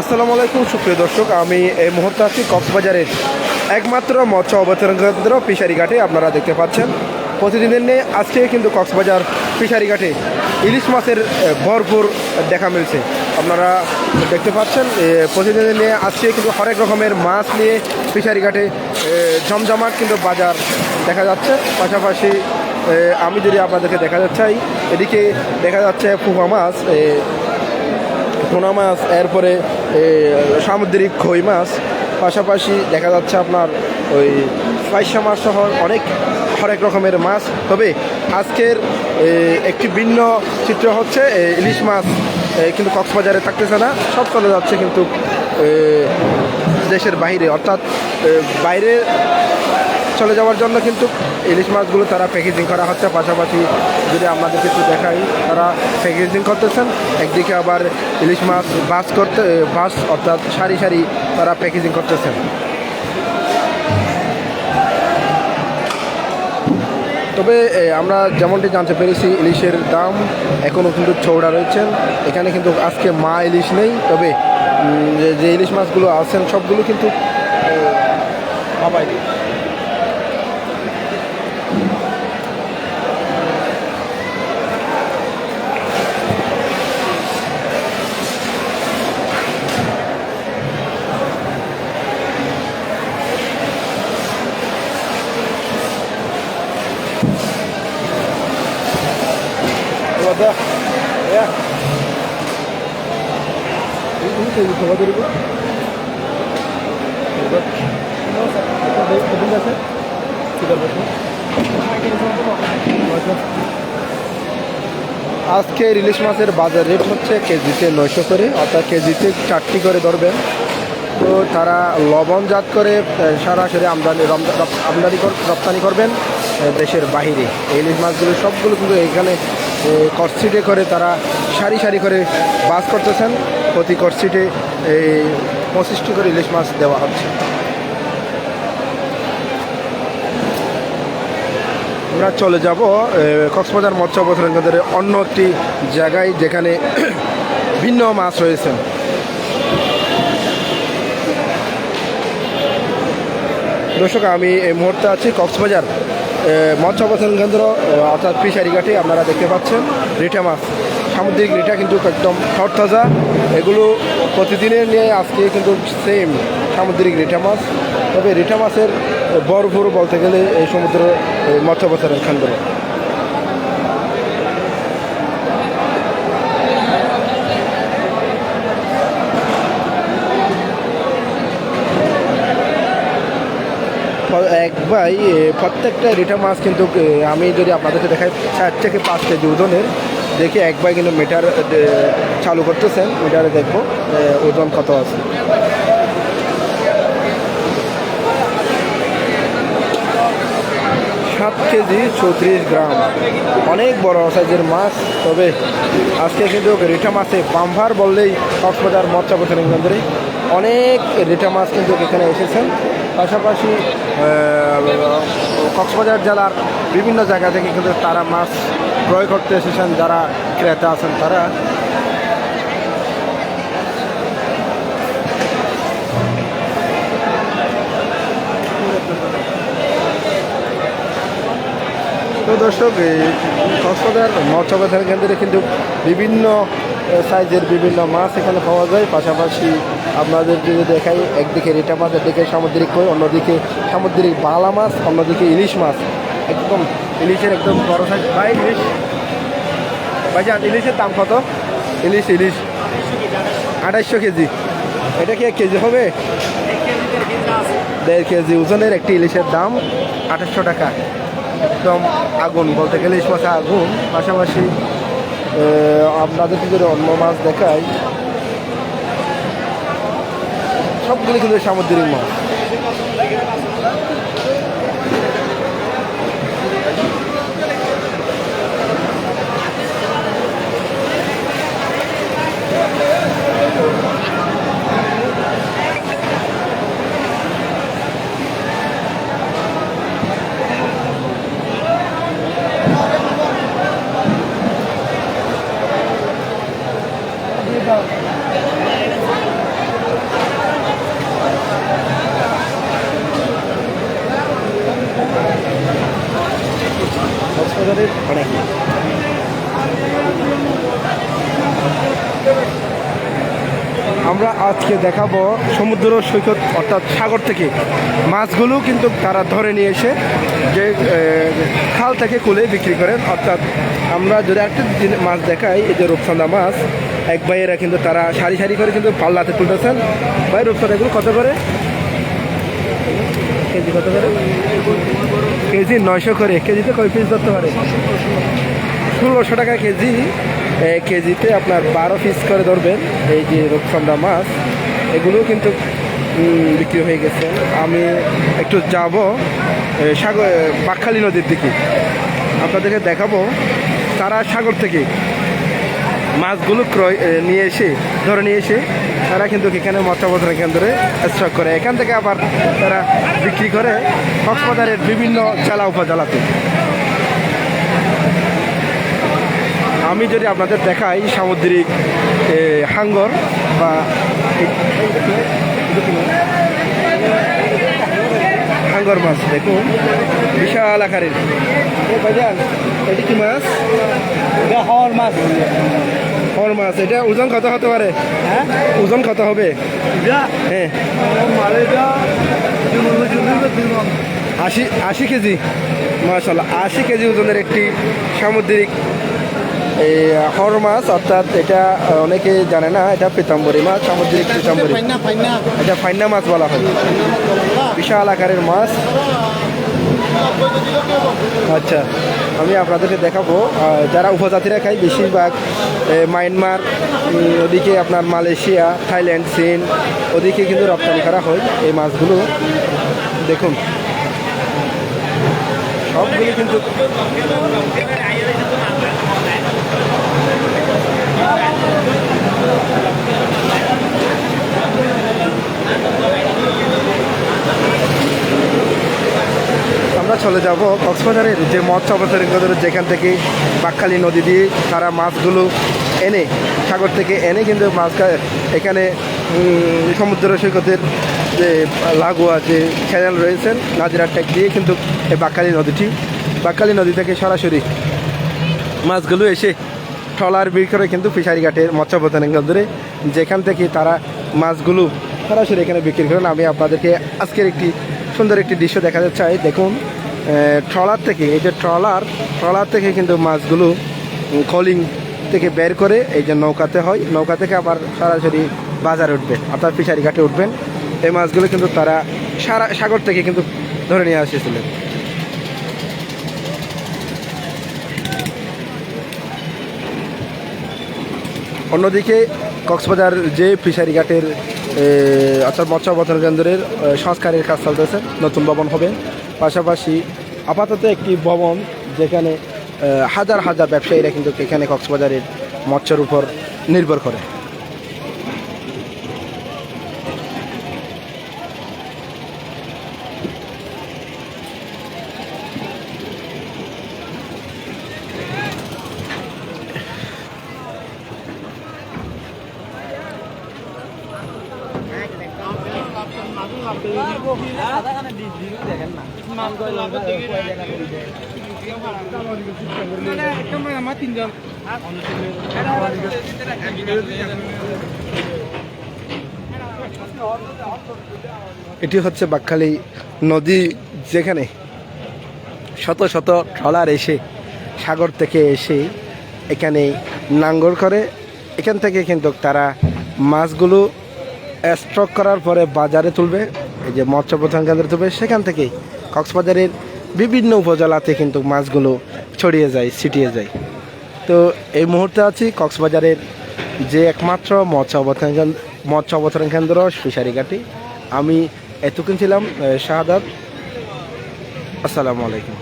আসসালামু আলাইকুম, সুপ্রিয় দর্শক। আমি এই মুহূর্তে আছি কক্সবাজারের একমাত্র মৎস্য অবতরণ কেন্দ্র ফিশারি ঘাটে আপনারা দেখতে পাচ্ছেন, প্রতিদিনের নিয়ে আজকে কিন্তু কক্সবাজার ফিশারি ঘাটে ইলিশ মাছের ভরপুর দেখা মিলছে। আপনারা দেখতে পাচ্ছেন প্রতিদিনের নিয়ে আজকে কিন্তু হরেক রকমের মাছ নিয়ে ফিশারি ঘাটে জমজমাট কিন্তু বাজার দেখা যাচ্ছে। পাশাপাশি আমি যদি আপনাদেরকে দেখা যাচ্ছে এদিকে দেখা যাচ্ছে ফুফা মাছ পোনা মাছ, এরপরে সামুদ্রিক খই মাছ। পাশাপাশি দেখা যাচ্ছে আপনার ওই পয়সা মাছ সহ অনেক, হরেক রকমের মাছ। তবে আজকের একটি ভিন্ন চিত্র হচ্ছে ইলিশ মাছ কিন্তু কক্সবাজারে থাকতেছে না। সব চলে যাচ্ছে কিন্তু দেশের বাইরে। অর্থাৎ বাইরে চলে যাওয়ার জন্য কিন্তু ইলিশ মাছগুলো তারা প্যাকেজিং করা হচ্ছে। পাশাপাশি যদি আমাদের কিছু দেখাই তারা প্যাকেজিং করতেছেন। একদিকে আবার ইলিশ মাছ বাস করতে বাস অর্থাৎ সারি সারি তারা প্যাকেজিং করতেছেন। তবে আমরা যেমনটি জানতে পেরেছি ইলিশের দাম এখনও কিন্তু চৌড়া রয়েছেন এখানে কিন্তু আজকে মা ইলিশ নেই তবে যে- ইলিশ মাছগুলো আছেন সবগুলো কিন্তু এ, বাবাই এই উপর আজকে ইলিশ মাছের বাজার রেট হচ্ছে কেজিতে নয়শো করে, অর্থাৎ কেজিতে চারটি করে ধরবেন। তো তারা লবণজাত করে সরাসরি আমদানি আমদানি রপ্তানি করবেন দেশের বাহিরে ইলিশ মাছগুলো সবগুলো কিন্তু এখানে কস্টিতে করে তারা সারি সারি করে বাস করতেছেন। প্রতি কস্ট্রিটে এই পঁচিশটি করে ইলিশ মাছ দেওয়া হচ্ছে। আমরা চলে যাব কক্সবাজার মৎস্য অবতরণ কেন্দ্রের অন্য একটি জায়গায় যেখানে ভিন্ন মাছ রয়েছে। দর্শক, আমি এই মুহূর্তে আছি কক্সবাজার মৎস্য অবতরণ কেন্দ্র অর্থাৎ ফিশারি ঘাটে। আপনারা দেখতে পাচ্ছেন, রিঠা মাছ। সামুদ্রিক রিঠা কিন্তু একদম তরতাজা এগুলো প্রতিদিনের নিয়ে আজকে কিন্তু সেম সামুদ্রিক রিঠা মাছ। তবে রিঠা মাছের বরফুর বলতে গেলে এই সমুদ্র মৎস্য কেন্দ্র এক ভাই প্রত্যেকটা রিটা মাছ কিন্তু আমি যদি আপনাদেরকে দেখাই, চার থেকে পাঁচ কেজি ওজনের। দেখে একবার কিন্তু মিটার চালু করতেছেন মিটারে দেখব ওজন কত আছে। সাত কেজি চৌত্রিশ গ্রাম। অনেক বড় সাইজের মাছ, তবে আজকে কিন্তু রিটা মাছে পাম্ভার বললেই কক্সবাজার মৎস্য প্রতিনিধি কেন্দ্রে অনেক রিটা মাছ কিন্তু এখানে এসেছেন। পাশাপাশি কক্সবাজার জেলার বিভিন্ন জায়গা থেকে কিন্তু তারা মাছ ক্রয় করতে এসেছেন, যারা ক্রেতা আছেন তারা। তো দর্শক, এই কক্সবাজার মৎস্য প্রধান কেন্দ্রে কিন্তু বিভিন্ন সাইজের বিভিন্ন মাছ এখানে পাওয়া যায়। পাশাপাশি আপনাদের যদি দেখাই, একদিকে রেটা মাছ, একদিকে সামুদ্রিক কই অন্যদিকে সামুদ্রিক বালা মাছ, অন্যদিকে ইলিশ মাছ। একদম ইলিশের একদম বড় সাইজ ভাই ইলিশ। ভাইজান ইলিশের দাম কত? ইলিশ ইলিশ। আড়াইশো কেজি। এটা কি এক কেজি হবে? দেড় কেজি ওজনের একটি ইলিশের দাম আঠাশশো টাকা। একদম আগুন বলতে গেলে ইলিশ মাছে আগুন। পাশাপাশি আপনাদেরকে যদি অন্য মাছ দেখায় সবগুলি কিন্তু সামুদ্রিক মাছ। আমরা আজকে দেখাবো সমুদ্র সৈকত, অর্থাৎ সাগর থেকে। মাছগুলো কিন্তু তারা ধরে নিয়ে এসে যে খাল থেকে কুলে বিক্রি করেন। অর্থাৎ আমরা যদি একটা জিনিস- মাছ দেখাই, এই যে রূপসান্দা মাছ, এক ভাইয়েরা কিন্তু তারা সারি সারি করে কিন্তু পাল্লাতে তুলতেছেন। ভাই রূপসান্দা এগুলো কত করে? কেজি কত করে? কেজি নয়শো করে। কেজিতে কয় পিস ধরতে পারে? ষোলোশো টাকা কেজি। কেজিতে আপনার বারো পিস করে ধরবেন। এই যে রূপচন্দা মাছ এগুলো কিন্তু বিক্রি হয়ে গেছে। আমি একটু যাব সাগর এ, নদীর দিকে। আপনাদেরকে দেখাবো তারা সাগর থেকে। মাছগুলো ক্রয় নিয়ে এসে, ধরে নিয়ে এসে তারা কিন্তু এখানে মৎস্যবন্ধন কেন্দ্রে স্টক করে। এখান থেকে আবার তারা বিক্রি করে কক্সবাজারের বিভিন্ন জেলা উপজেলাতে। আমি যদি আপনাদের দেখাই সামুদ্রিক হাঙ্গর বা হাঙ্গর মাছ দেখুন। বিশাল আকারের। ভাইজান এটি কি মাছ? এটা হওয়ার মাছ। হর মাছ এটা ওজন কত হতে পারে? হ্যাঁ? ওজন কত হবে? হ্যাঁ। আশি আশি কেজি। মাশাল্লাহ আশি কেজি ওজনের একটি সামুদ্রিক এই হর মাছ। অর্থাৎ এটা অনেকে জানে না এটা পিতাম্বরী মাছ সামুদ্রিক পিতাম্বরী। এটা ফাইনা মাছ বলা হয়। বিশাল আকারের মাছ। আচ্ছা আমি আপনাদেরকে দেখাবো। যারা উপজাতিরা খায়, বেশিরভাগ মায়ানমার ওদিকে আপনার মালয়েশিয়া, থাইল্যান্ড, চীন, ওদিকে কিন্তু রপ্তানি করা হয় এই মাছগুলো। দেখুন। সবগুলো কিন্তু আমরা চলে যাব কক্সবাজারের যে মৎস্য অবতারণ যেখান থেকে বাকখালী নদী দিয়ে তারা মাছগুলো এনে, সাগর থেকে এনে কিন্তু মাছ এখানে সমুদ্র সৈকতের যে লাগোয়া যে চ্যানেল রয়েছেন নাজিরা ট্যাক দিয়ে কিন্তু এই বাকখালী নদীটি, বাকখালী নদী থেকে সরাসরি মাছগুলো এসে ট্রলার বিক্রি করে কিন্তু ফিশারি ঘাটের মৎস্য অবতারণ কেন্দ্রে যেখান থেকে তারা মাছগুলো সরাসরি এখানে বিক্রি করেন। আমি আপনাদেরকে আজকের একটি সুন্দর একটি দৃশ্য দেখাতে চাই। দেখুন ট্রলার থেকে, এই যে ট্রলার ট্রলার থেকে কিন্তু মাছগুলো কলিং থেকে বের করে এই যে নৌকাতে হয়। নৌকা থেকে আবার সরাসরি বাজারে উঠবে, অর্থাৎ ফিশারি ঘাটে উঠবেন। এই মাছগুলো কিন্তু তারা সারা সাগর থেকে কিন্তু ধরে নিয়ে আসেছিলেন অন্যদিকে কক্সবাজার যে ফিশারি ঘাটের অর্থাৎ মৎস্য অবতরণ কেন্দ্রের সংস্কারের কাজ চলতেছে, নতুন ভবন হবে। পাশাপাশি আপাতত একটি ভবন যেখানে হাজার হাজার ব্যবসায়ীরা কিন্তু এখানে কক্সবাজারের মৎস্যের উপর নির্ভর করে। এটি হচ্ছে বাকখালী নদী, যেখানে শত শত ট্রলার এসে, সাগর থেকে এসে এখানে নাঙ্গর করে। এখান থেকে কিন্তু তারা মাছগুলো স্টক করার পরে বাজারে তুলবে, এই যে মৎস্য প্রধান কেন্দ্রে তুলবে, সেখান থেকে কক্সবাজারের বিভিন্ন উপজেলাতে কিন্তু মাছগুলো ছড়িয়ে যায়, ছিটিয়ে যায়। তো এই মুহূর্তে আছি কক্সবাজারের যে একমাত্র মৎস্য অবতরণ কেন্দ্র, মৎস্য অবতরণ কেন্দ্র ফিশারি ঘাটি আমি এতক্ষণ ছিলাম শাহাদাত। আসসালামু আলাইকুম।